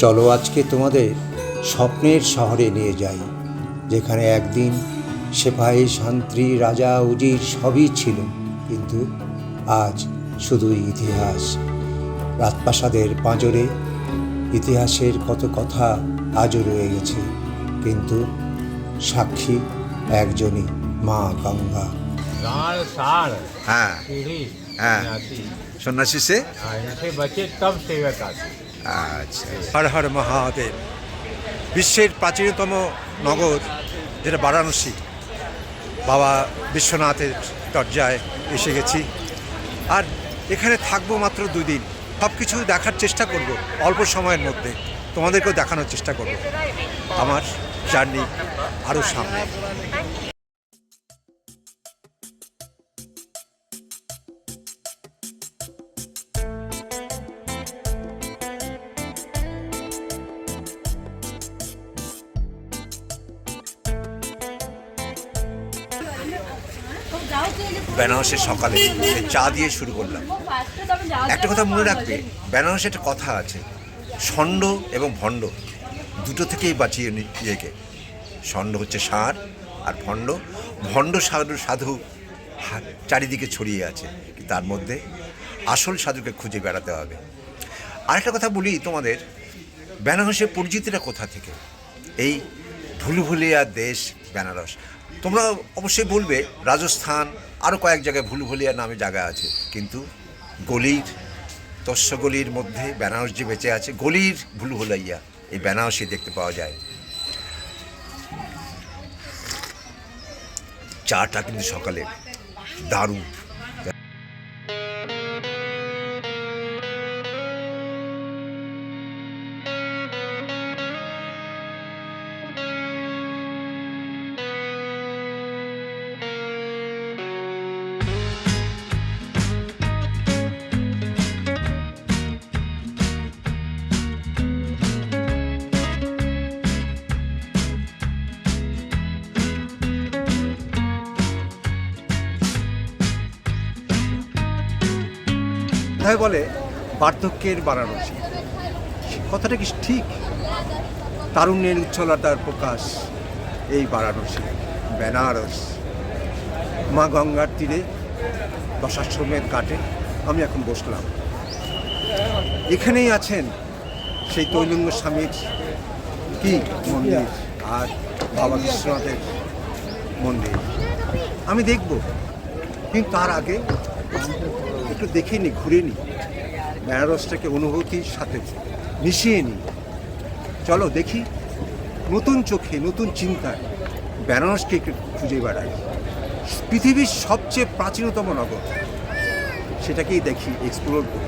চলো আজকে তোমাদের স্বপ্নের শহরে নিয়ে যাই যেখানে একদিন সেপাহী শান্তি রাজা উজির সবই ছিল কিন্তু আজ শুধুই ইতিহাস রাজপ্রাসাদের পাঁজরে ইতিহাসের কত কথা আজও রয়ে গেছে কিন্তু সাক্ষী একজনই মা গঙ্গা गाड़ साढ़ হ্যাঁ पीढ़ी हाँ। सन्यासी সন্ন্যাসী সে हाँ, इनसे बचे तब सेवक आती আচ্ছা হর হর মহাদেব। বিশ্বের প্রাচীনতম নগর, যেটা বারাণসী। বাবা বিশ্বনাথের দরজায় এসে গেছি। আর এখানে থাকব মাত্র দুই দিন সব কিছু দেখার চেষ্টা করব, অল্প সময়ের মধ্যে। তোমাদেরকেও দেখানোর চেষ্টা করব। আমার জার্নি আরও সামনে। বেনারসের সকালে চা দিয়ে শুরু করলাম। একটা কথা মনে রাখবে, বেনারসে একটা কথা আছে ষণ্ড এবং ভণ্ড দুটো থেকেই বাঁচিয়ে নিজেকে ষণ্ড হচ্ছে সার আর ভণ্ড। ভণ্ড সাধু সাধু চারিদিকে ছড়িয়ে আছে তার মধ্যে আসল সাধুকে খুঁজে বেড়াতে হবে। আরেকটা কথা বলি তোমাদের, বেনারসের পরিচিতিটা কোথা থেকে? এই ভুলভুলিয়া দেশ বেনারস। তোমরা অবশ্যই বলবে, রাজস্থান আরও কয়েক জায়গায় ভুলভুলিয়া নামে জায়গা আছে, কিন্তু গলির তস্য গলির মধ্যে বেনারস যে বেঁচে আছে, গলির ভুলভুলাইয়া এই বেনারসে দেখতে পাওয়া যায়। চাটা কিন্তু সকালে দারুণ। তাই বলে বার্ধক্যের বারাণসী কথাটা কি ঠিক? তারুণ্যের উচ্ছলতার প্রকাশ এই বারাণসী বেনারস মা গঙ্গার তীরে দশাশ্রমের কাটে আমি এখন বসলাম। এখানেই আছেন সেই তৈলঙ্গ স্বামীর কি মন্দির আর বাবা বিশ্বনাথের মন্দির। আমি দেখব, কিন্তু তার আগে একটু দেখে নি ঘুরে নি বেনারসটাকে অনুভূতির সাথে মিশিয়ে নি চলো দেখি, নতুন চোখে, নতুন চিন্তায় বেনারসকে খুঁজে বেড়াই। পৃথিবীর সবচেয়ে প্রাচীনতম নগর, সেটাকেই দেখি এক্সপ্লোর করি।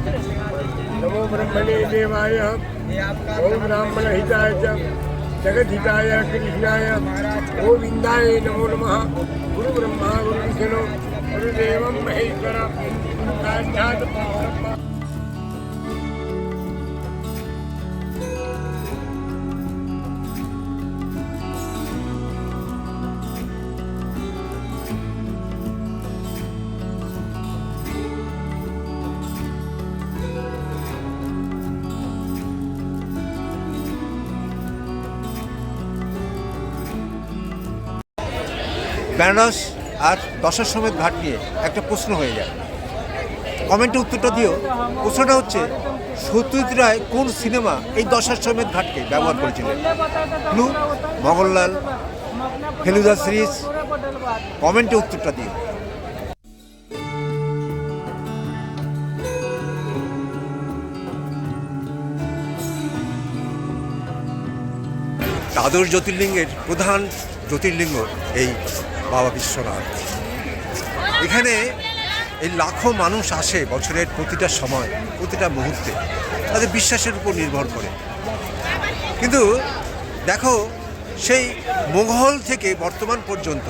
नमो ब्रह्मणे देवाय, ओम ब्राह्मण हिताय च हिताय कृष्णाय गोविंदाय नमो नम। गुरु ब्रह्मा गुरु विष्णु गुरुदेव महेश्वर साक्षात् বেনারস আর দশার সমেত ঘাট নিয়ে একটা প্রশ্ন হয়ে যায়। কমেন্টে উত্তরটা দিও। প্রশ্নটা হচ্ছে, সত্যজিৎ রায় কোন সিনেমা এই দশার সমেত ঘাটকে ব্যবহার করেছিলেন? Clue Maganlal Feluda series. কমেন্টে উত্তরটা দিও। দ্বাদশ জ্যোতির্লিঙ্গের প্রধান জ্যোতির্লিঙ্গ এই বাবা বিশ্বনাথ। এখানে এই লাখো মানুষ আসে বছরের প্রতিটা সময়, প্রতিটা মুহূর্তে। তাদের বিশ্বাসের উপর নির্ভর করে। কিন্তু দেখো, সেই মোঘল থেকে বর্তমান পর্যন্ত,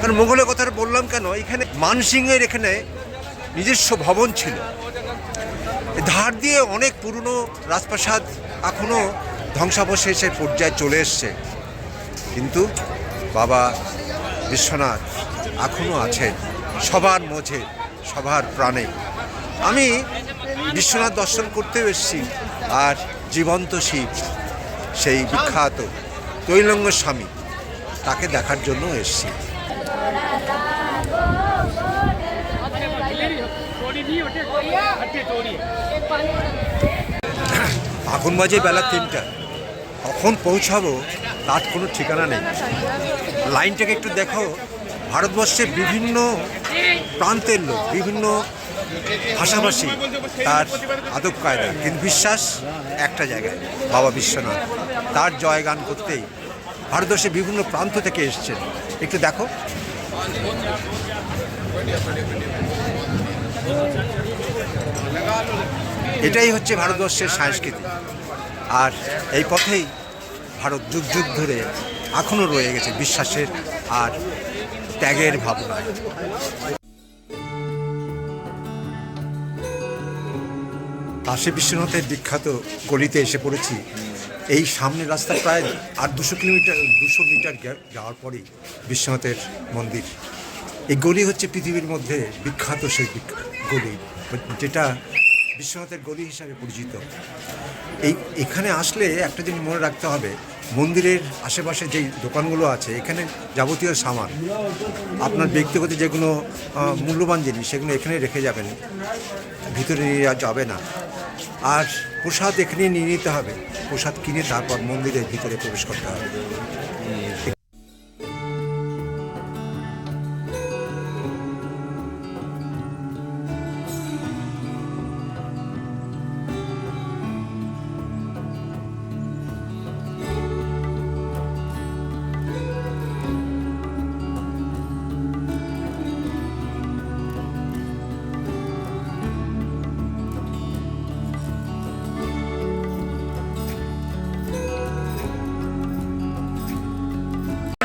কারণ মোঘলের কথাটা বললাম কেন, এখানে মানসিংহের এখানে নিজস্ব ভবন ছিল। ধার দিয়ে অনেক পুরনো রাজপ্রাসাদ এখনও ধ্বংসাবশেষের পর্যায়ে চলে এসছে। কিন্তু বাবা বিশ্বনাথ এখনও আছেন সবার মধ্যে, সবার প্রাণে। আমি বিশ্বনাথ দর্শন করতেও এসেছি, আর জীবন্ত শিব, সেই বিখ্যাত তৈলঙ্গ স্বামী, তাকে দেখার জন্য এসেছি। এখন বাজে বেলা তিনটা, কখন পৌঁছাবো তার কোনো ঠিকানা নেই। লাইনটাকে একটু দেখো। ভারতবর্ষে বিভিন্ন প্রান্তের লোক, বিভিন্ন ভাষাভাষী তার আদব কায়দা, কিন্তু বিশ্বাস একটা জায়গায়, বাবা বিশ্বনাথ। তার জয়গান করতেই ভারতবর্ষের বিভিন্ন প্রান্ত থেকে এসছেন। একটু দেখো। এটাই হচ্ছে ভারতবর্ষের সংস্কৃতি আর এই পথেই ভারত যুগ যুগ ধরে এখনও রয়ে গেছে বিশ্বাসের আর ত্যাগের ভাবনা। কাশী বিশ্বনাথের বিখ্যাত গলিতে এসে পড়েছি। এই সামনের রাস্তা প্রায় আট দুশো কিলোমিটার, দুশো মিটার যাওয়ার পরেই বিশ্বনাথের মন্দির। এই গলি হচ্ছে পৃথিবীর মধ্যে বিখ্যাত সেই গলি, যেটা বিশ্বনাথের গলি হিসাবে পরিচিত। এই, এখানে আসলে একটা জিনিস মনে রাখতে হবে মন্দিরের আশেপাশে যে দোকানগুলো আছে, এখানে যাবতীয় সামান, আপনার ব্যক্তিগত যেগুলো মূল্যবান জিনিস, সেগুলো এখানে রেখে যাবেন। ভিতরে নিয়ে যাবে না। আর প্রসাদ এখানে নিয়ে নিতে হবে। প্রসাদ কিনে তারপর মন্দিরের ভিতরে প্রবেশ করতে হবে।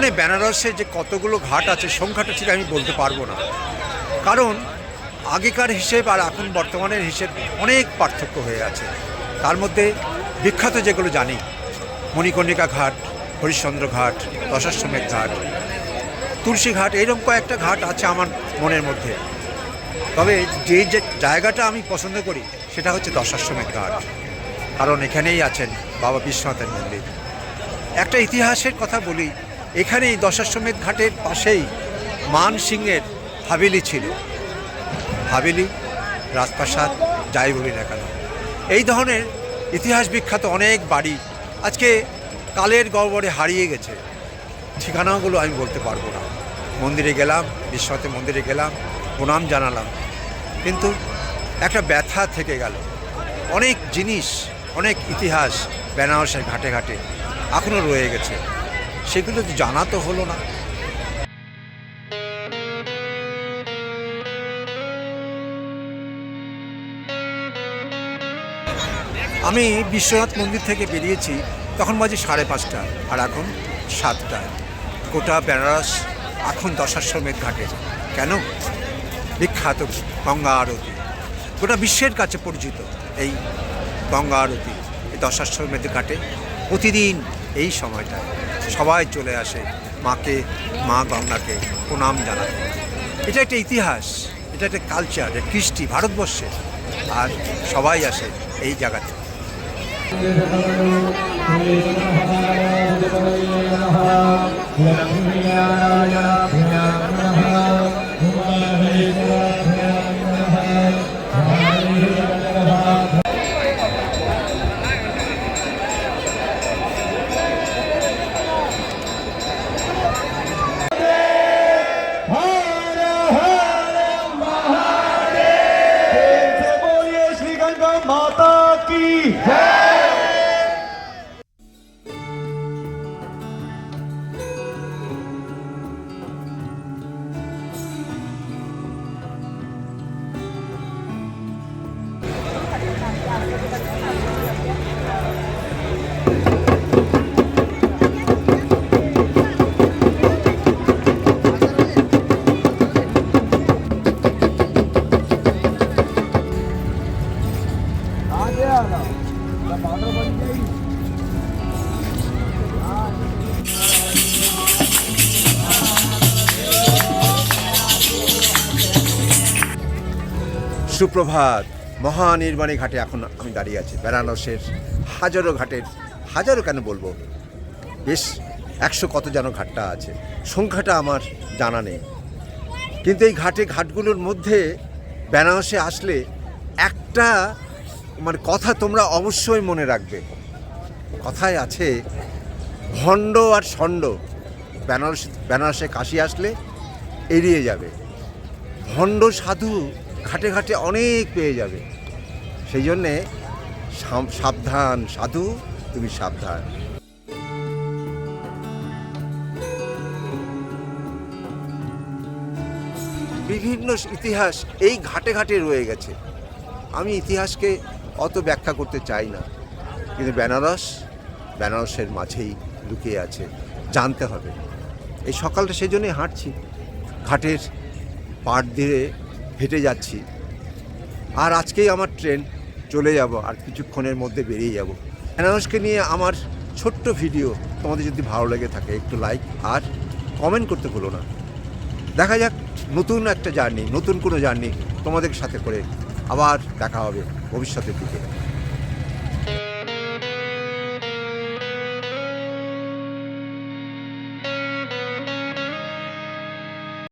মানে বেনারসে যে কতগুলো ঘাট আছে, সংখ্যাটা ঠিক আমি বলতে পারব না। কারণ আগেকার হিসেব আর এখন বর্তমানের হিসেব অনেক পার্থক্য হয়ে আছে। তার মধ্যে বিখ্যাত যেগুলো জানি, মণিকর্ণিকা ঘাট, হরিশ্চন্দ্র ঘাট দশাশ্রমের ঘাট, তুলসী ঘাট এইরকম কয়েকটা ঘাট আছে আমার মনের মধ্যে। তবে যে যে জায়গাটা আমি পছন্দ করি, সেটা হচ্ছে দশাশ্রমের ঘাট। কারণ এখানেই আছেন বাবা বিশ্বনাথের মন্দির। একটা ইতিহাসের কথা বলি এখানেই দশাশ্বমেধ ঘাটের পাশেই মান সিংয়ের হাভেলি ছিল। হাভেলি, রাজপ্রাসাদ, যাই বলি এই ধরনের ইতিহাস বিখ্যাত অনেক বাড়ি আজকে কালের গড়বড়ে হারিয়ে গেছে। ঠিকানাগুলো আমি বলতে পারব না। মন্দিরে গেলাম, বিশ্বনাথের মন্দিরে গেলাম, প্রণাম জানালাম। কিন্তু একটা ব্যথা থেকে গেল। অনেক জিনিস, অনেক ইতিহাস বেনারসের ঘাটে ঘাটে এখনও রয়ে গেছে। সেগুলো তো জানা তো হলো না। আমি বিশ্বনাথ মন্দির থেকে বেরিয়েছি, তখন বাজে সাড়ে পাঁচটা, আর এখন সাতটা। গোটা বেনারস এখন দশাশ্বমেধ ঘাটে কেন? বিখ্যাত গঙ্গা আরতি। গোটা বিশ্বের কাছে পরিচিত এই গঙ্গা আরতি এই দশাশ্বমেধ ঘাটে প্রতিদিন এই সময়টায়। সবাই চলে আসে মাকে মা গঙ্গাকে প্রণাম জানাতে এটা একটা ইতিহাস এটা একটা কালচার এটা কৃষ্টি ভারতবর্ষের আর সবাই আসে এই জায়গাতে से माता की সুপ্রভাত। মহানির্বাণী ঘাটে এখন আমি দাঁড়িয়ে আছি। বেনারসের হাজারো ঘাটের, হাজারো কেন বলব? বেশ একশো কত যেন ঘাটটা আছে। সংখ্যাটা আমার জানা নেই। কিন্তু এই ঘাটে, ঘাটগুলোর মধ্যে বেনারসে আসলে একটা মানে কথা তোমরা অবশ্যই মনে রাখবে। কথায় আছে, ভণ্ড আর ষণ্ড বেনারস, বেনারসে কাশি আসলে এড়িয়ে যাবে। ভণ্ড সাধু ঘাটে ঘাটে অনেক পেয়ে যাবে। সেই জন্যে সাব- সাবধান, সাধু, তুমি সাবধান। বিভিন্ন ইতিহাস এই ঘাটে ঘাটে রয়ে গেছে। আমি ইতিহাসকে অত ব্যাখ্যা করতে চাই না। কিন্তু বেনারস, বেনারসের মাঝেই লুকিয়ে আছে। জানতে হবে। এই সকালটা সেই জন্যই হাঁটছি। ঘাটের পাড় দিয়ে হেঁটে যাচ্ছি। আর আজকেই আমার ট্রেন চলে যাব আর কিছুক্ষণের মধ্যে বেরিয়ে যাব। বেনারসকে নিয়ে আমার ছোট্ট ভিডিও তোমাদের যদি ভালো লেগে থাকে, একটু লাইক আর কমেন্ট করতে ভুলো না। দেখা যাক, নতুন একটা জার্নি নতুন কোনো জার্নি তোমাদের সাথে করে আবার দেখা হবে ভবিষ্যতের দিকে।